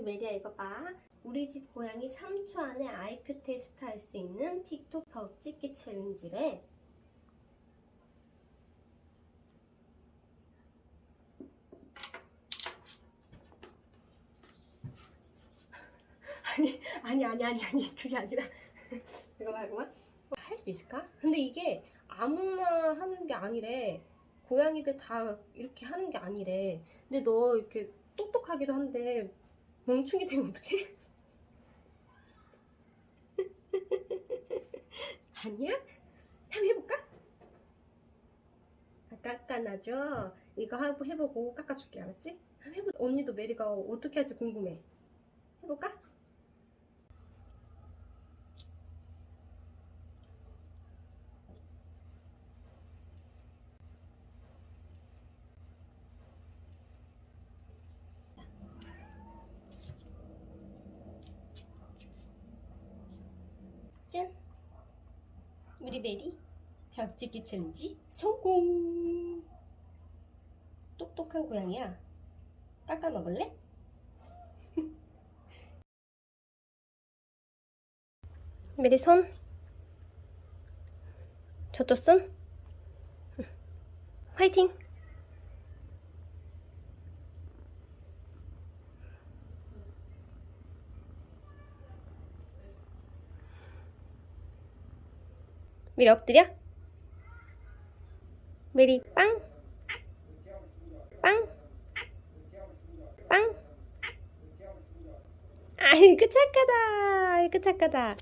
메리야 이거 봐. 우리 집 고양이 3초 안에 IQ 테스트 할 수 있는 틱톡 벽 찍기 챌린지래. 아니 아니 아니 아니 아니 그게 아니라 이거 봐 이거 할수 있을까? 근데 이게 아무나 하는 게 아니래. 고양이들 다 이렇게 하는 게 아니래. 근데 너 이렇게 똑똑하기도 한데 멍충이 되면 어떡해? 아니야? 한번 해볼까? 아, 깎아놔줘. 이거 하고 해보고 깎아줄게, 알았지? 한번 해보. 언니도 메리가 어떻게 할지 궁금해. 해볼까? 짠! 우리 메리 벽짓기 챌린지 성공! 똑똑한 고양이야. 깎아 먹을래? 메리 손. 저쪽 손. 화이팅! 메리 엎드려. 메리 빵. 빵. 빵. 아이고 착하다. 아이고 착하다.